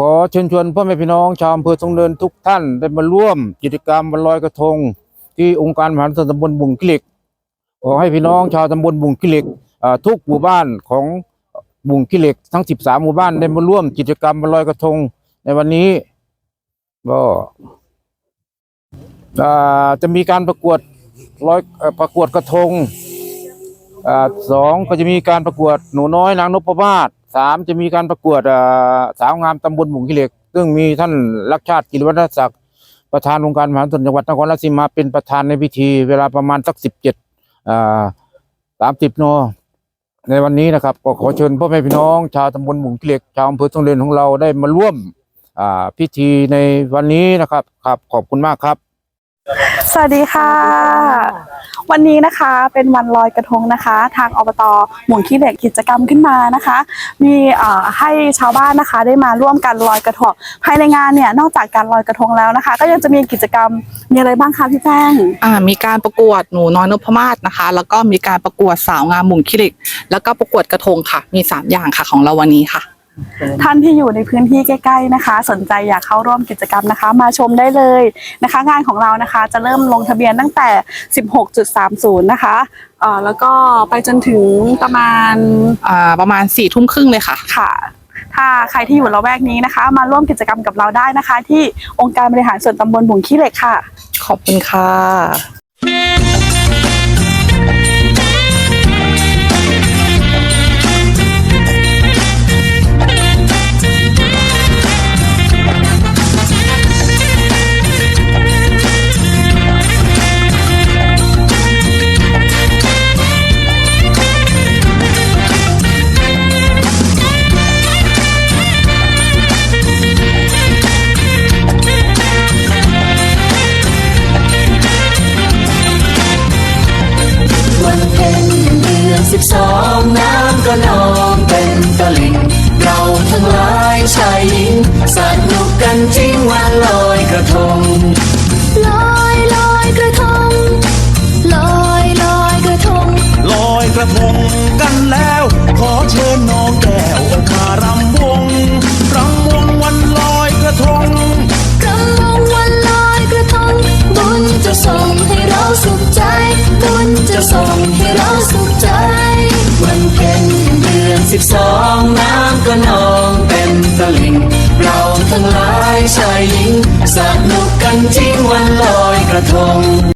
ขอเชิญชวนพ่อแม่พี่น้องชาวอำเภอทรงเนินทุกท่านได้มาร่วมกิจกรรมวันลอยกระทง ที่องค์การมหาส่วนตำบลบุงกิเล็กขอให้พี่น้องชาวตำบลบุงกิเล็กทุกหมู่บ้านของบุงกิเล็กทั้ง 13 หมู่บ้านได้มาร่วมกิจกรรมวันลอยกระทง ในวันนี้ก็จะมีการประกวดลอยประกวดกระทงอสองก็จะมีการประกวดหนูน้อยนางนพมาศ สามจะมีการประกวดสาวงามตำบลบุงขี้เหล็ก ซึ่งมีท่านรักชาติกิรวัฒนศักดิ์ประธานองค์การมหาส่วนจังหวัดนครราชสีมาเป็นประธานในพิธี เวลาประมาณสักสิบเจ็ดสามสิบนในวันนี้นะครับก็ขอเชิญพ่อแม่พี่น้อง ชาวตำบลบุงขี้เหล็ก ชาวอำเภอทรงเรียนของเราได้มาร่วมพิธีในวันนี้นะครับครับขอบคุณมากครับ สวัสดีค่ะ วันนี้นะคะเป็นวันลอยกระทงนะคะ ทางอบตหมุนขี้เหล็กกิจกรรมขึ้นมานะคะ มีเอ่อให้ชาวบ้านนะคะได้มาร่วมกันลอยกระทงภายในงานเนี่ยนอกจากการลอยกระทงแล้วนะคะ ก็ยังจะมีกิจกรรมมีอะไรบ้างคะพี่แป้งอ่ามีการประกวดหนูน้อยนพมาศนะคะ แล้วก็มีการประกวดสาวงามหมุนคิริกแล้วก็ประกวดกระทงค่ะ มีสามอย่างค่ะของเราวันนี้ค่ะ ท่านที่อยู่ในพื้นที่ใกล้ๆนะคะ สนใจอยากเข้าร่วมกิจกรรมนะคะ มาชมได้เลยนะคะ งานของเรานะคะจะเริ่มลงทะเบียนตั้งแต่ 16.30 นะคะเอ่อแล้วก็ไปจนถึงประมาณอ่าประมาณสี่ทุ่มครึ่งเลยค่ะ ค่ะ ถ้าใครที่อยู่ละแวกนี้นะคะ มาร่วมกิจกรรมกับเราได้นะคะ ที่องค์การบริหารส่วนตำบลบุงขี้เหล็กค่ะ ขอบคุณค่ะ หญิงสนุกกันจริงวันลอยกระทง ลอยลอยกระทง ลอยลอยกระทง ลอยกระทงกันแล้ว ขอเชิญน้องแก้วมารำวงรำวงวันลอยกระทงกำมงวันลอยกระทง บุญจะส่งให้เราสุขใจ บุญจะส่งให้เราสุขใจ วันเพ็ญเดือนสิบสองน้ำก็นอง เป็นตลิ่งเราทั้งหลายชายหญิงสนุกกันจริงวันลอยกระทง